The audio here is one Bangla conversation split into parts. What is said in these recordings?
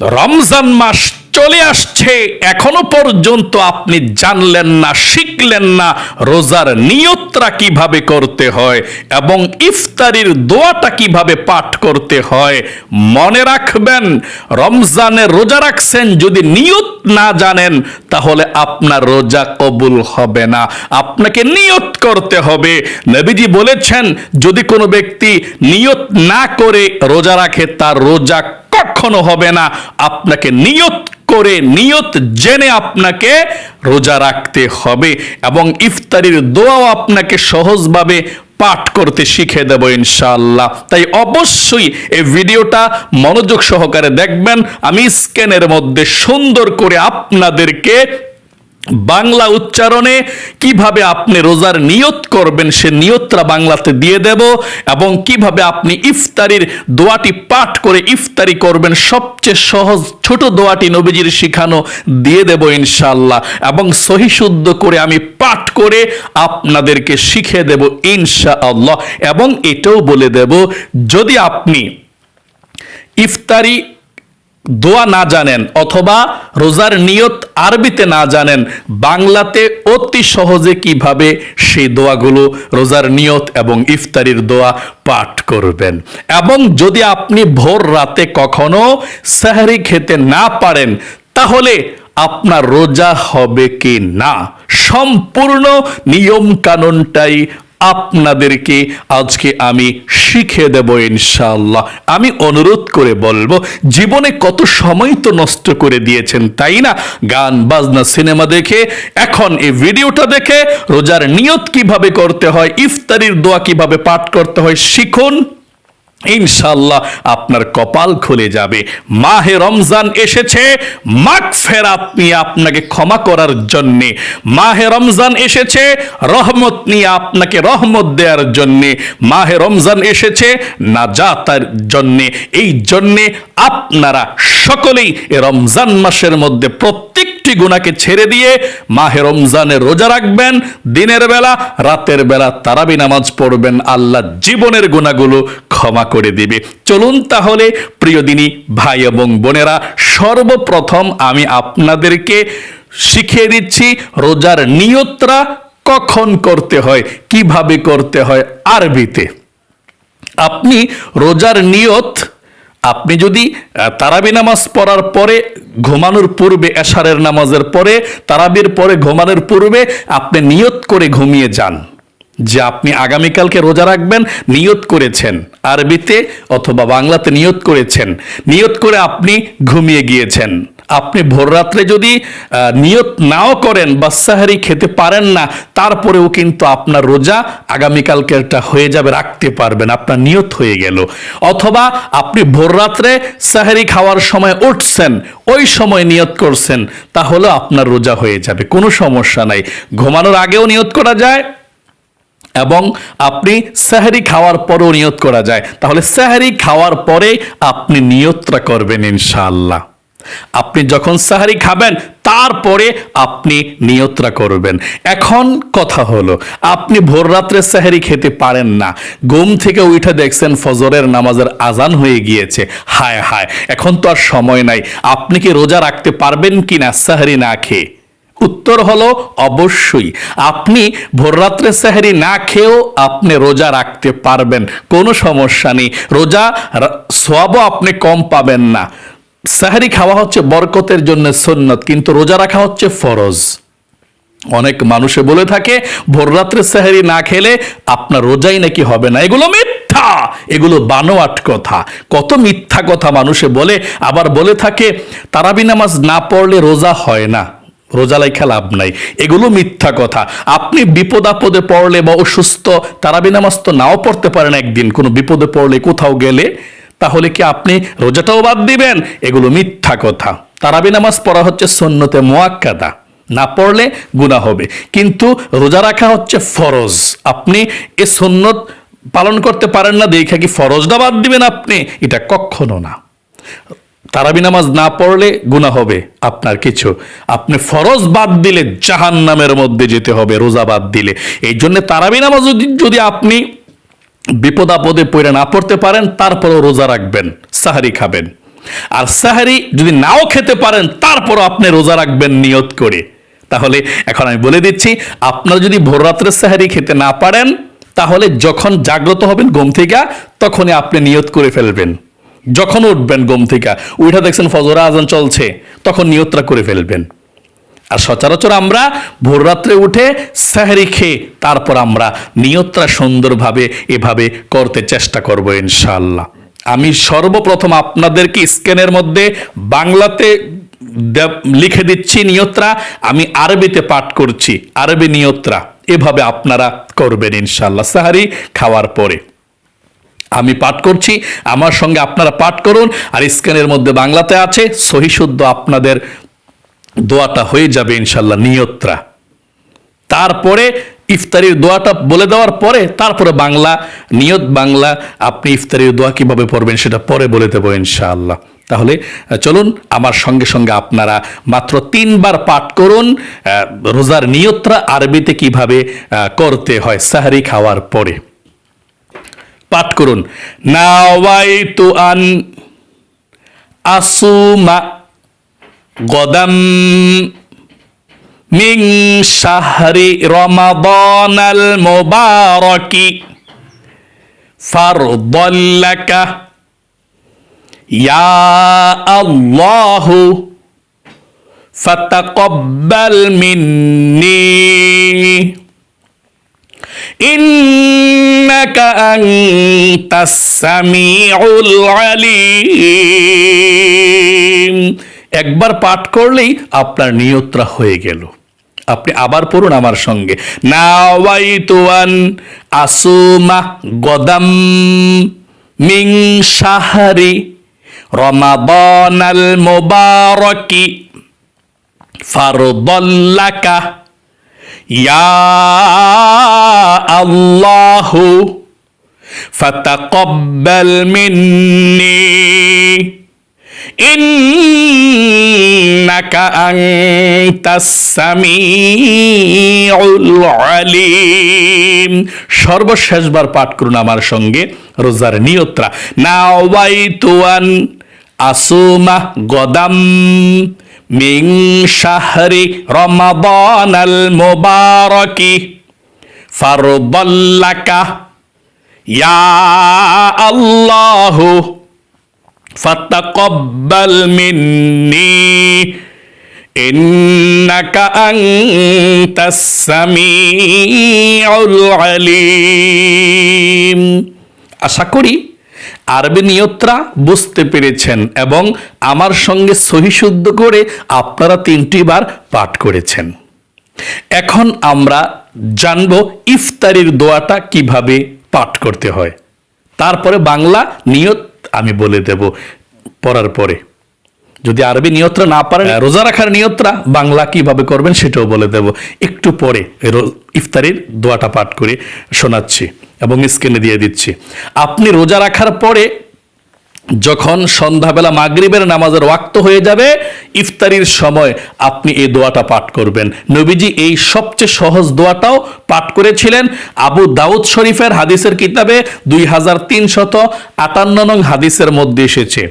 রমজান মাস চলে আসছে, এখনও পর্যন্ত আপনি জানলেন না, শিখলেন না রোজার নিয়তটা কীভাবে করতে হয় এবং ইফতারির দোয়াটা কীভাবে পাঠ করতে হয়। মনে রাখবেন, রমজানে রোজা রাখছেন, যদি নিয়ত না জানেন, তাহলে আপনার রোজা কবুল হবে না। আপনাকে নিয়ত করতে হবে। নবীজি বলেছেন, যদি কোনো ব্যক্তি নিয়ত না করে রোজা রাখে, তার রোজা কখনো হবে না। আপনাকে নিয়ত করে, নিয়ত জেনে আপনাকে রোজা রাখতে হবে এবং ইফতারির দোয়াও আপনাকে সহজভাবে পাঠ করতে শিখে দেব ইনশাআল্লাহ। তাই অবশ্যই এই ভিডিওটা মনোযোগ সহকারে দেখবেন। আমি স্ক্যানের মধ্যে সুন্দর করে আপনাদেরকে বাংলা উচ্চারণে কীভাবে আপনি রোজার নিয়ত করবেন, সে নিয়তটা বাংলাতে দিয়ে দেব এবং কীভাবে আপনি ইফতারির দোয়াটি পাঠ করে ইফতারি করবেন, সবচেয়ে সহজ ছোট দোয়াটি নবীজির শিখানো দিয়ে দেব ইনশাল্লাহ এবং সহি শুদ্ধ করে আমি পাঠ করে আপনাদেরকে শিখে দেব ইনশাআল্লাহ এবং এটাও বলে দেব, যদি আপনি ইফতারি দোয়া না জানেন অথবা রোজার নিয়ত আরবিতে না জানেন, বাংলাতে অতি সহজে কীভাবে সেই দোয়াগুলো রোজার নিয়ত এবং ইফতারির দোয়া পাঠ করবেন। এবং যদি আপনি ভোর রাতে কখনো সাহারি খেতে না পারেন, তাহলে আপনার রোজা হবে কি না? সম্পূর্ণ নিয়ম কানুনটাই আপনাদেরকে আজকে আমি শিখে দেব ইনশাআল্লাহ। আমি অনুরোধ করে বলব, জীবনে কত সময় তো নষ্ট করে দিয়েছেন, তাই না? গান, বাজনা, সিনেমা দেখে, এখন এই ভিডিওটা দেখে রোজার নিয়ত কীভাবে করতে হয়, ইফতারির দোয়া কীভাবে পাঠ করতে হয়, শিখুন। ইনশাল্লাহ আপনার কপাল খুলে যাবে। মাহে রমজান এসেছে মাগ ফেরাত নিয়ে আপনাকে ক্ষমা করার জন্যে। মাহে রমজান এসেছে, রহমত নিয়ে আপনাকে রহমত দেওয়ার জন্যে। মাহে রমজান এসেছে না নাজাতার জন্যে। এই জন্যে আপনারা সকলেই রমজান মাসের মধ্যে প্রত্যেকটি গুণাকে ছেড়ে দিয়ে মাহে রমজানে রোজা রাখবেন। দিনের বেলা, রাতের বেলা তারাবি নামাজ পড়বেন। আল্লাহ জীবনের গুণাগুলো ক্ষমা করে দিবে। চলুন তাহলে, প্রিয় দিনী, ভাই এবং বোনেরা, সর্বপ্রথম আমি আপনাদেরকে শিখিয়ে দিচ্ছি, রোজার নিয়তরা কখন করতে হয়, কীভাবে করতে হয় আরবিতে। আপনি রোজার নিয়ত, আপনি যদি তারাবি নামাজ পড়ার পরে, ঘুমানোর পূর্বে, এশারের নামাজের পরে, তারাবির পরে ঘুমানোর পূর্বে, আপনি নিয়ত করে ঘুমিয়ে যান। যে আপনি আগামীকালকে রোজা রাখবেন, নিয়ত করেছেন। আরবিতে অথবা বাংলাতে নিয়ত করেছেন। নিয়ত করে আপনি ঘুমিয়ে গিয়েছেন। আপনি ভোররাত্রে যদি নিয়ত নাও করেন বা সাহারি খেতে পারেন না, তারপরেও কিন্তু আপনার রোজা আগামীকালকেরটা হয়ে যাবে, রাখতে পারবেন। আপনার নিয়ত হয়ে গেল। অথবা আপনি ভোররাত্রে সাহারি খাওয়ার সময় উঠছেন, ওই সময় নিয়ত করছেন তাহলে আপনার রোজা হয়ে যাবে। কোনো সমস্যা নাই। ঘুমানোর আগেও নিয়ত করা যায় এবং আপনি সাহারি খাওয়ার পরেও নিয়ত করা যায়। তাহলে সাহারি খাওয়ার পরে আপনি নিয়তটা করবেন ইনশাআল্লাহ। আপনি যখন সাহারি খাবেন, তারপরে আপনি নিয়তরা করবেন। এখন কথা হলো, আপনি ভোর রাত্রে সাহারি খেতে পারেন না। ঘুম থেকে উঠে দেখছেন ফজরের নামাজের আজান হয়ে গিয়েছে। হায় হায়, এখন তো আর সময় নাই। আপনি কি রোজা রাখতে পারবেন কি না সাহারি না খেয়ে? উত্তর হলো অবশ্যই। আপনি ভোররাত্রে সাহারি না খেয়েও আপনি রোজা রাখতে পারবেন, কোনো সমস্যা নেই। রোজা সোয়াবও আপনি কম পাবেন না। সাহারি খাওয়া হচ্ছে বরকতের জন্য সুন্নত, কিন্তু রোজা রাখা হচ্ছে ফরজ। অনেক মানুষে বলে থাকে, ভোররাত্রে সাহারি না খেলে আপনার রোজাই নাকি হবে না। এগুলো মিথ্যা! এগুলো বানোয়াট কথা। কত মিথ্যা কথা মানুষে বলে, আবার বলে থাকে, তারাবি নামাজ না পড়লে রোজা হয় না। রোজা লাইখা লাভ নাই। এগুলো মিথ্যা কথা। আপনি বিপদ আপদে পড়লে বা অসুস্থ, তারাবি নামাজ তো নাও পড়তে পারেন একদিন। কোনো বিপদে পড়লে কোথাও গেলে, তাহলে কি আপনি রোজাটাও বাদ দিবেন? এগুলো মিথ্যা কথা। তারাবি নামাজ পড়া হচ্ছে সন্ন্যতে মোয়াক্কাদা। না পড়লে গুণা হবে। কিন্তু রোজা রাখা হচ্ছে ফরজ। আপনি এ সন্ন্যত পালন করতে পারেন না, দেখা কি ফরজটা বাদ দিবেন আপনি? এটা কখনো না। তারাবি নামাজ না পড়লে গুণা হবে আপনার কিছু। আপনি ফরজ বাদ দিলে জাহান নামের মধ্যে যেতে হবে, রোজা বাদ দিলে। এই জন্য তারাবি নামাজ যদি- আপনি বিপদ আপদে পড়ে না পড়তে পারেন, তারপরও রোজা রাখবেন, সাহারি খাবেন। আর সাহারি যদি নাও খেতে পারেন, তারপরও আপনি রোজা রাখবেন নিয়ত করে। তাহলে এখন আমি বলে দিচ্ছি, আপনারা যদি ভোর রাত্রে সাহারি খেতে না পারেন, তাহলে যখন জাগ্রত হবেন ঘুম থেকে, তখনই আপনি নিয়ত করে ফেলবেন। যখন উঠবেন ঘুম থেকে উঠে দেখছেন ফজরা আজান চলছে, তখন নিয়তটা করে ফেলবেন। আর সচরাচর আমরা ভোর রাত্রে উঠে সাহারি খেয়ে, তারপর আমরা নিয়তটা সুন্দরভাবে এভাবে করতে চেষ্টা করব ইনশাল্লাহ আমি সর্বপ্রথম আপনাদেরকে স্ক্যানের মধ্যে বাংলাতে লিখে দিচ্ছি নিয়ত্রা আমি আরবিতে পাঠ করছি, আরবি নিয়ত্রা এভাবে আপনারা করবেন ইনশাল্লাহ সাহারি খাওয়ার পরে। আমি পাঠ করছি। আমার সঙ্গে আপনারা পাঠ করুন। আর স্ক্যানের মধ্যে বাংলাতে আছে। সহি শুদ্ধ আপনাদের দোয়াটা হয়ে যাবে ইনশাল্লাহ, নিয়ত্রা। তারপরে ইফতারির দোয়াটা বলে দেওয়ার পরে তারপরে বাংলা, নিয়ত বাংলা, আপনি ইফতারির দোয়া কীভাবে পড়বেন সেটা পরে বলে দেবো ইনশাআল্লাহ। তাহলে, চলুন, আমার সঙ্গে সঙ্গে আপনারা মাত্র তিনবার পাঠ করুন। রোজার নিয়তরা আরবিতে কীভাবে করতে হয়, সাহারি খাওয়ার পরে। পাঠ করুন নাওয়াইতু আন আসুমা গদাম মিং শাহরি রমাদানাল মুবারকি ফারদাল্লাকা ইয়া আল্লাহু فتقبل مني ইন্নাকা আনতাস সামিউল আলিম। একবার পাঠ করলেই আপনার নিয়তরা হয়ে গেল। আপনি আবার পড়ুন আমার সঙ্গে। নাওয়াইতুয়ান আসুমা গদাম মিং সাহারি রমাবনাল মোবারকি ফারুদল্লাকা ইয়া আল্লাহু فتقبل مني إنك أنت السميع العليم সর্বশেষবার পাঠ করুন আমার সঙ্গে রোজার নিয়ত্রা নাওয়াইতুয়ান আসুমা গদাম মিং শাহরি রমাদানাল মুবারকি ফারদাল্লাকা ইয়া আল্লাহু فتقبل مني إنك أنت السميع العليم আশা করি আরবি নিয়ত্রা বুঝতে পেরেছেন এবং আমার সঙ্গে সহিশুদ্ধ করে আপনারা তিনটি বার পাঠ করেছেন। এখন আমরা জানব ইফতারির দোয়াটা কীভাবে পাঠ করতে হয়। তারপরে বাংলা নিয়ত আমি বলে দেব পড়ার পরে। যদি আরবি নিয়তরা না পারেন রোজা রাখার নিয়তরা বাংলা কীভাবে করবেন সেটাও বলে দেব। একটু পরে ইফতারির দোয়াটা পাঠ করে শোনাচ্ছি এবং স্ক্রিনে দিয়ে দিচ্ছি। আপনি রোজা রাখার পরে যখন সন্ধ্যাবেলা মাগরিবের নামাজের ওয়াক্ত হয়ে যাবে ইফতারির সময় আপনি এই দোয়াটা পাঠ করবেন। নবীজি এই সবচেয়ে সহজ দোয়াটাও পাঠ করেছিলেন। আবু দাউদ শরীফের হাদিসের কিতাবে দুই হাজার তিনশত আটান্ন নং হাদিসের মধ্যে এসেছে।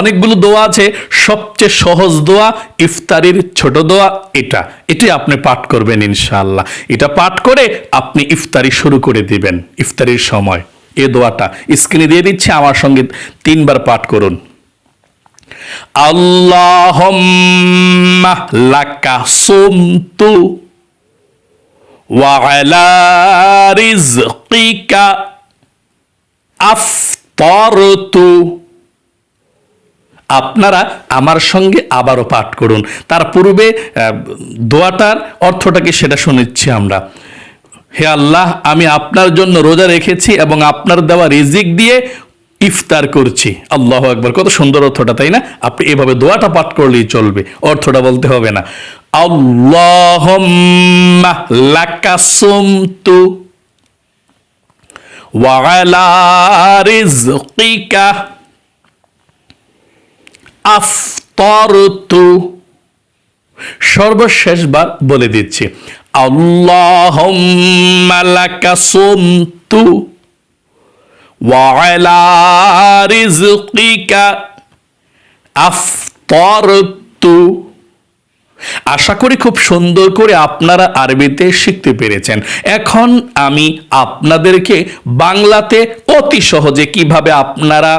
অনেকগুলো দোয়া আছে। সবচেয়ে সহজ দোয়া ইফতারির ছোট দোয়া এটা। এটি আপনি পাঠ করবেন ইনশাআল্লাহ। এটা পাঠ করে আপনি ইফতারি শুরু করে দিবেন, ইফতারির সময়। এ দোয়াটা স্ক্রিনে দিয়ে দিচ্ছি, আমার সঙ্গে তিনবার পাঠ করুন। আল্লাহুম্মা লাকা সুমতু আফতারতু। আপনারা আমার সঙ্গে আবারও পাঠ করুন। তার পূর্বে দোয়াটার অর্থটাকে সেটা শুনেছি আমরা। হে আল্লাহ, আমি আপনার জন্য রোজা রেখেছি এবং আপনার দেওয়া রিজিক দিয়ে ইফতার করছি। আল্লাহ একবার কত সুন্দর অর্থটা, তাই না? আপনি এভাবে দোয়াটা পাঠ করলেই চলবে, অর্থটা বলতে হবে না। আল্লাহ ওয়ালা আফতারতু। সর্বশেষবার বলে দিচ্ছি, আল্লাহুম্মা লাকা সুমতু ওয়া আলা রিজকিকা আফতরতু। আশা করি খুব সুন্দর করে আপনারা আরবিতে শিখতে পেরেছেন। এখন আমি আপনাদেরকে বাংলাতে অতি সহজে কীভাবে আপনারা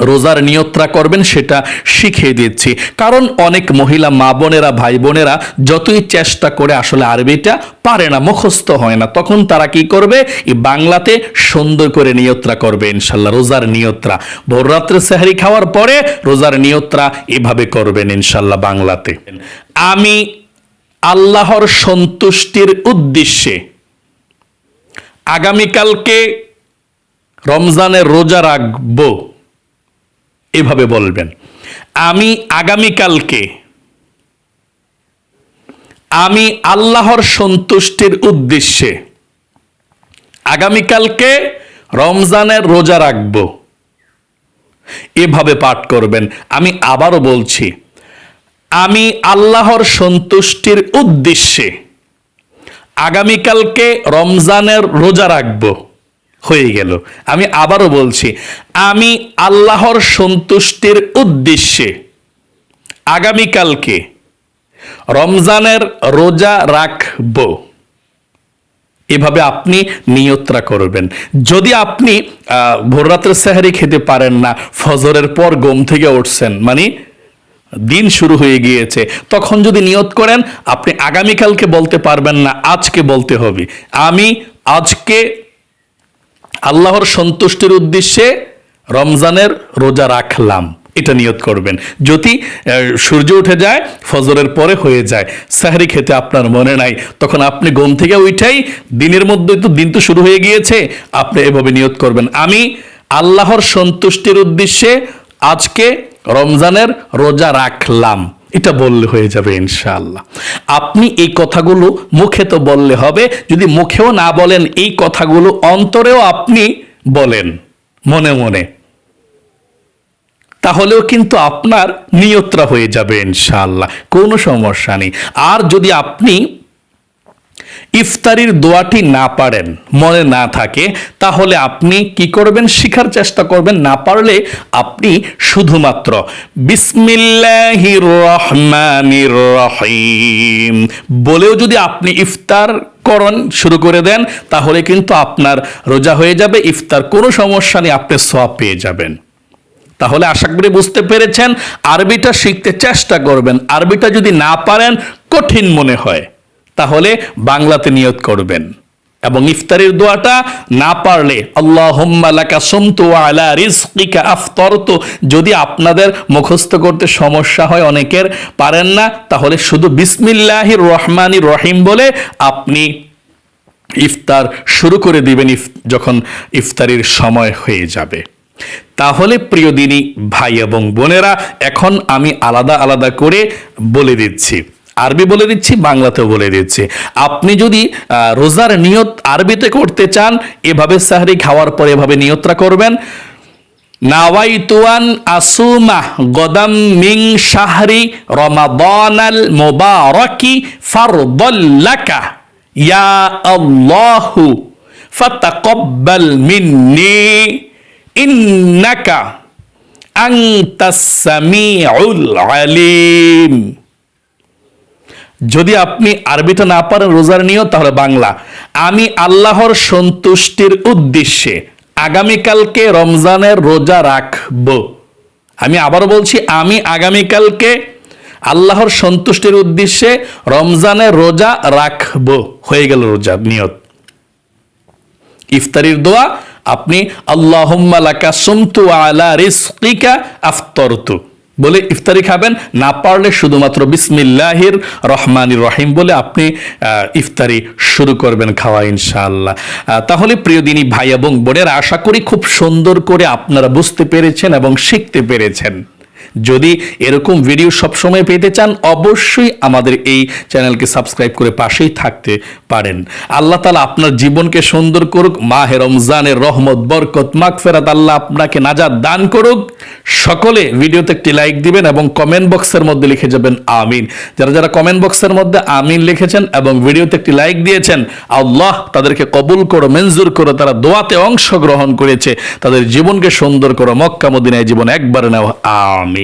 রোজার নিয়ত্রা করবেন, সেটা শিখিয়ে দিচ্ছি। কারণ অনেক মহিলা মা বোনেরা, ভাই বোনেরা যতই চেষ্টা করে আসলে আরবিটা পারে না, মুখস্থ হয় না, তখন তারা কি করবে? এই বাংলাতে সুন্দর করে নিয়ত্রা করবে, ইনশাল্লাহ, রোজার নিয়ত্রা। ভোর রাত্রে সেহারি খাওয়ার পরে রোজার নিয়ত্রা এভাবে করবেন, ইনশাল্লাহ, বাংলাতে। আমি আল্লাহর সন্তুষ্টির উদ্দেশ্যে আগামীকালকে রমজানের রোজা রাখব। এভাবে বলবেন, আমি আগামীকালকে, আমি আল্লাহর সন্তুষ্টির উদ্দেশ্যে আগামীকালকে রমজানের রোজা রাখব। এভাবে পাঠ করবেন। আমি আবারও বলছি, আমি আল্লাহর সন্তুষ্টির উদ্দেশ্যে আগামীকালকে রমজানের রোজা রাখব। হয়ে গেল। আমি আবারও বলছি আমি আল্লাহর সন্তুষ্টির উদ্দেশ্যে আগামীকালকে রমজানের রোজা রাখব। এভাবে আপনি নিয়ত্রা করবেন। যদি আপনি আহ, ভোররাত্রে সেহারি খেতে পারেন না ফজরের পর গম থেকে উঠছেন মানে দিন শুরু হয়ে গিয়েছে তখন যদি নিয়ত করেন আপনি আগামীকালকে বলতে পারবেন না আজকে বলতে হবে। আমি আজকে আল্লাহর সন্তুষ্টির উদ্দেশ্যে রমজানের রোজা রাখলাম। এটা নিয়ত করবেন। যদি সূর্য উঠে যায়, ফজরের পরে হয়ে যায়, সাহরি খেতে আপনার মনে নাই, তখন আপনি ঘুম থেকে উঠাই দিনের মধ্যে তো দিন তো শুরু হয়ে গিয়েছে, আপনি এভাবে নিয়ত করবেন। আমি আল্লাহর সন্তুষ্টির উদ্দেশ্যে আজকে রমজানের রোজা রাখলাম। এটা বললে হয়ে যাবে ইনশাআল্লাহ। আপনি এই কথাগুলো মুখে তো বললে হবে, যদি মুখেও না বলেন এই কথাগুলো অন্তরেও আপনি বলেন, মনে মনে। তাহলেও কিন্তু আপনার নিয়তরা হয়ে যাবে ইনশাআল্লাহ, কোনো সমস্যা নেই। আর যদি আপনি ইফতারির দোয়াটি না পারেন, মনে না থাকে, তাহলে আপনি কি করবেন? শিখার চেষ্টা করবেন, না পারলে আপনি শুধুমাত্র বিসমিল্লাহির রহমানির রহিম। বলেও যদি আপনি ইফতার করণ শুরু করে দেন, তাহলে কিন্তু আপনার রোজা হয়ে যাবে, ইফতার কোনো সমস্যা নেই, আপনি সব পেয়ে যাবেন। তাহলে আশা করি বুঝতে পেরেছেন, আরবিটা শিখতে চেষ্টা করবেন, আরবিটা যদি না পারেন, কঠিন মনে হয়। তাহলে বাংলাতে নিয়ত করবেন। এবং ইফতারের দোয়াটা না পারলে আলা যদি আপনাদের মুখস্থ করতে সমস্যা হয়, অনেকের পারেন না, তাহলে শুধু বিসমিল্লাহির রহমানির রহিম বলে আপনি ইফতার শুরু করে দিবেন যখন ইফতারির সময় হয়ে যাবে। তাহলে প্রিয় দিনী, ভাই এবং বোনেরা, এখন আমি আলাদা আলাদা করে বলে দিচ্ছি। আরবি বলে দিচ্ছি, বাংলাতেও বলে দিচ্ছি। আপনি যদি রোজার নিয়ত আরবিতে করতে চান, এভাবে সাহরি খাওয়ার পর এভাবে নিয়তরা করবেন। নাওয়াইতুয়ান আসুমা গদাম মিং শাহরি রমাদানাল মুবারাকি ফারদাল্লাকা ইয়া আল্লাহু ফাতাকাব্বাল মিন্নি ইন্নাকা আনতাস সামিউল আলিম। যদি আপনি আরবিটা না পারেন, রোজার নিয়ত, তাহলে বাংলা। আমি আল্লাহর সন্তুষ্টির উদ্দেশ্যে আগামীকালকে রমজানের রোজা রাখব। আমি আবারও বলছি, আমি আগামীকালকে আল্লাহর সন্তুষ্টির উদ্দেশ্যে রমজানের রোজা রাখব। হয়ে গেল রোজা নিয়ত। ইফতারির দোয়া, আপনি সুমতু আলা রিজকিকা আফতারতু। বলে ইফতারি খাবেন, না পারলে শুধুমাত্র বিসমিল্লাহির রহমানির রহিম বলে আপনি ইফতারি শুরু করবেন খাওয়া ইনশাআল্লাহ। তাহলে প্রিয় দিনী ভাই এবং বোনের, আশা করি খুব সুন্দর করে আপনারা বুঝতে পেরেছেন এবং শিখতে পেরেছেন। যদি এরকম ভিডিও সবসময় পেতে চান, অবশ্যই আমাদের এই চ্যানেলকে সাবস্ক্রাইব করে পাশেই থাকতে পারেন। আল্লাহ তালা আপনার জীবনকে সুন্দর করুক, মাহে রমজানের রহমত, বরকত, মাগফেরাত আল্লাহ আপনাকে নাজাদ দান করুক। সকলে ভিডিওতে একটি লাইক দিবেন এবং কমেন্ট বক্সের মধ্যে লিখে যাবেন আমিন। যারা যারা কমেন্ট বক্সের মধ্যে আমিন লিখেছেন এবং ভিডিওতে একটি লাইক দিয়েছেন, আল্লাহ তাদেরকে কবুল করো, মঞ্জুর করো, তারা দোয়াতে অংশগ্রহণ করেছে। তাদের জীবনকে সুন্দর করো, মক্কা, মদিনায় জীবন একবার নেওয়া আমিন।